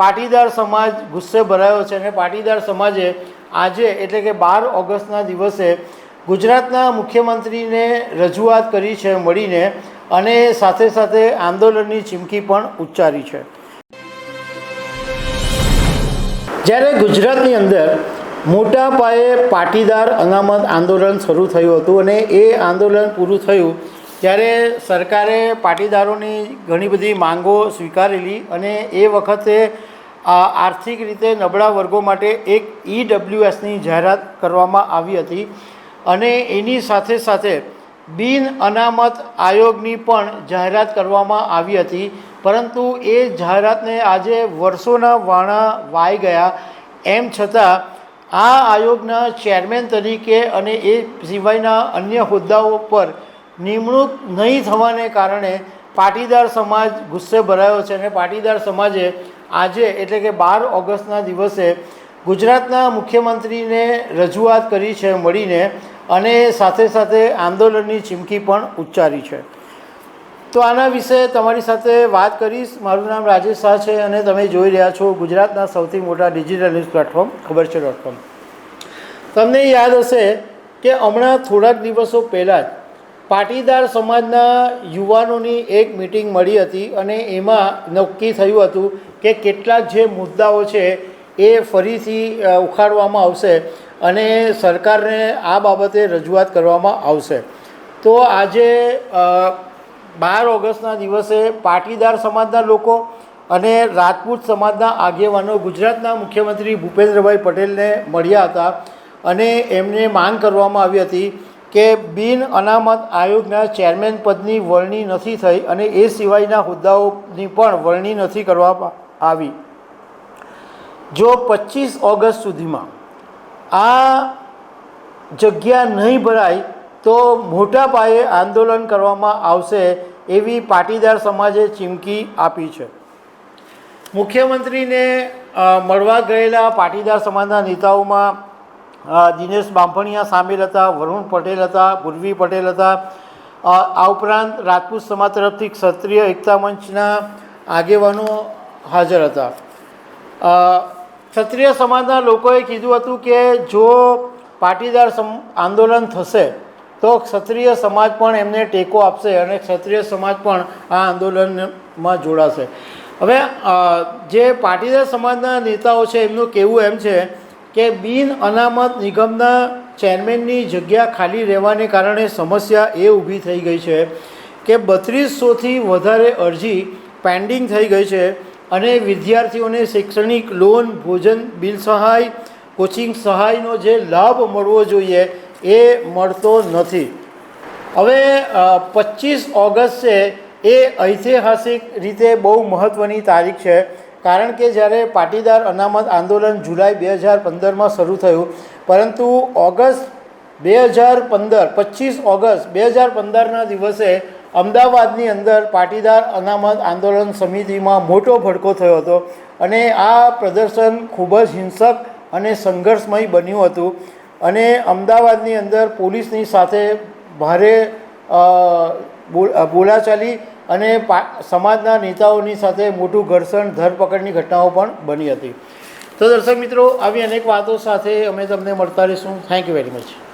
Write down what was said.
પાટીદાર સમાજ ગુસ્સે ભરાયો છે અને પાટીદાર સમાજે આજે એટલે કે બાર ઓગસ્ટના દિવસે ગુજરાતના મુખ્યમંત્રીને રજૂઆત કરી છે મળીને અને સાથે સાથે આંદોલનની ચીમકી પણ ઉચ્ચારી છે. જ્યારે ગુજરાતની અંદર મોટા પાયે પાટીદાર અનામત આંદોલન શરૂ થયું હતું અને એ આંદોલન પૂરું થયું ત્યારે સરકારે પાટીદારોની ઘણી બધી માંગો સ્વીકારેલી અને એ વખતે આર્થિક રીતે નબળા વર્ગો માટે એક ઈડબ્લ્યુએસની જાહેરાત કરવામાં આવી હતી અને એની સાથે સાથે બિન અનામત આયોગની પણ જાહેરાત કરવામાં આવી હતી. પરંતુ એ જાહેરાતને આજે વર્ષોના વાણા વાઈ ગયા. એમ છતાં આ આયોગના ચેરમેન તરીકે અને એ સિવાયના અન્ય હોદ્દાઓ પર નિમણૂક નહીં થવાને કારણે પાટીદાર સમાજ ગુસ્સે ભરાયો છે અને પાટીદાર સમાજે આજે, એટલે કે બાર ઓગસ્ટના દિવસે, ગુજરાતના મુખ્યમંત્રીને રજૂઆત કરી છે મળીને અને સાથે સાથે આંદોલનની ચીમકી પણ ઉચ્ચારી છે. તો આના વિશે તમારી સાથે વાત કરીશ. મારું નામ રાજેશ શાહ છે અને તમે જોઈ રહ્યા છો ગુજરાતના સૌથી મોટા ડિજિટલ ન્યૂઝ પ્લેટફોર્મ ખબર છે ડોટ કોમ. તમને યાદ હશે કે હમણાં થોડાક દિવસો પહેલાં જ પાટીદાર સમાજના યુવાનોની એક મિટિંગ મળી હતી અને એમાં નક્કી થયું હતું કે કેટલાક જે મુદ્દાઓ છે એ ફરીથી ઉખાડવામાં આવશે અને સરકારને આ બાબતે રજૂઆત કરવામાં આવશે. તો આજે બાર ઓગસ્ટના દિવસે પાટીદાર સમાજના લોકો અને રાજપૂત સમાજના આગેવાનો ગુજરાતના મુખ્યમંત્રી ભૂપેન્દ્રભાઈ પટેલને મળ્યા હતા અને એમને માંગ કરવામાં આવી હતી કે બિન અનામત આયોગના ચેરમેન પદની વરણી નથી થઈ અને એ સિવાયના હોદ્દાઓની પણ વરણી નથી કરવામાં આવી. જો પચીસ ઓગસ્ટ સુધીમાં આ જગ્યા નહીં ભરાય, તો મોટા પાયે આંદોલન કરવામાં આવશે એવી પાટીદાર સમાજે ચીમકી આપી છે. મુખ્યમંત્રીને મળવા ગયેલા પાટીદાર સમાજના નેતાઓમાં દિનેશ બાંભણિયા સામેલ હતા, વરુણ પટેલ હતા પૂર્વી પટેલ હતા. આ ઉપરાંત રાજપૂત સમાજ તરફથી ક્ષત્રિય એકતા મંચના આગેવાનો હાજર હતા. ક્ષત્રિય સમાજના લોકોએ કીધું હતું કે જો પાટીદાર આંદોલન થશે, તો ક્ષત્રિય સમાજ પણ એમને ટેકો આપશે અને ક્ષત્રિય સમાજ પણ આ આંદોલનમાં જોડાશે. હવે જે પાટીદાર સમાજના નેતાઓ છે, એમનું કહેવું એમ છે કે બિન અનામત નિગમના ચેરમેનની જગ્યા ખાલી રહેવાને કારણે સમસ્યા એ ઊભી થઈ ગઈ છે કે બત્રીસોથી વધારે અરજી પેન્ડિંગ થઈ ગઈ છે અને વિદ્યાર્થીઓને શૈક્ષણિક લોન, ભોજન, બિલ સહાય, કોચિંગ સહાયનો જે લાભ મળવો જોઈએ એ મળતો નથી. હવે પચીસ ઓગસ્ટ છે એ ઐતિહાસિક રીતે બહુ મહત્ત્વની તારીખ છે. કારણ કે જ્યારે પાટીદાર અનામત આંદોલન જુલાઈ બે હજાર પંદરમાં શરૂ થયું, પરંતુ ઓગસ્ટ બે હજાર પંદર, પચીસ ઓગસ્ટ બે હજાર પંદરના દિવસે અમદાવાદની અંદર પાટીદાર અનામત આંદોલન સમિતિમાં મોટો ભડકો થયો હતો અને આ પ્રદર્શન ખૂબ જ હિંસક અને સંઘર્ષમય બન્યું હતું અને અમદાવાદની અંદર પોલીસની સાથે ભારે બોલાચાલી અને સમાજના નેતાઓની સાથે મોટું ઘર્ષણ, ધરપકડની ઘટનાઓ પણ બની હતી. તો દર્શક મિત્રો, આવી અનેક વાતો સાથે અમે તમને મળતા રહીશું. Thank you very much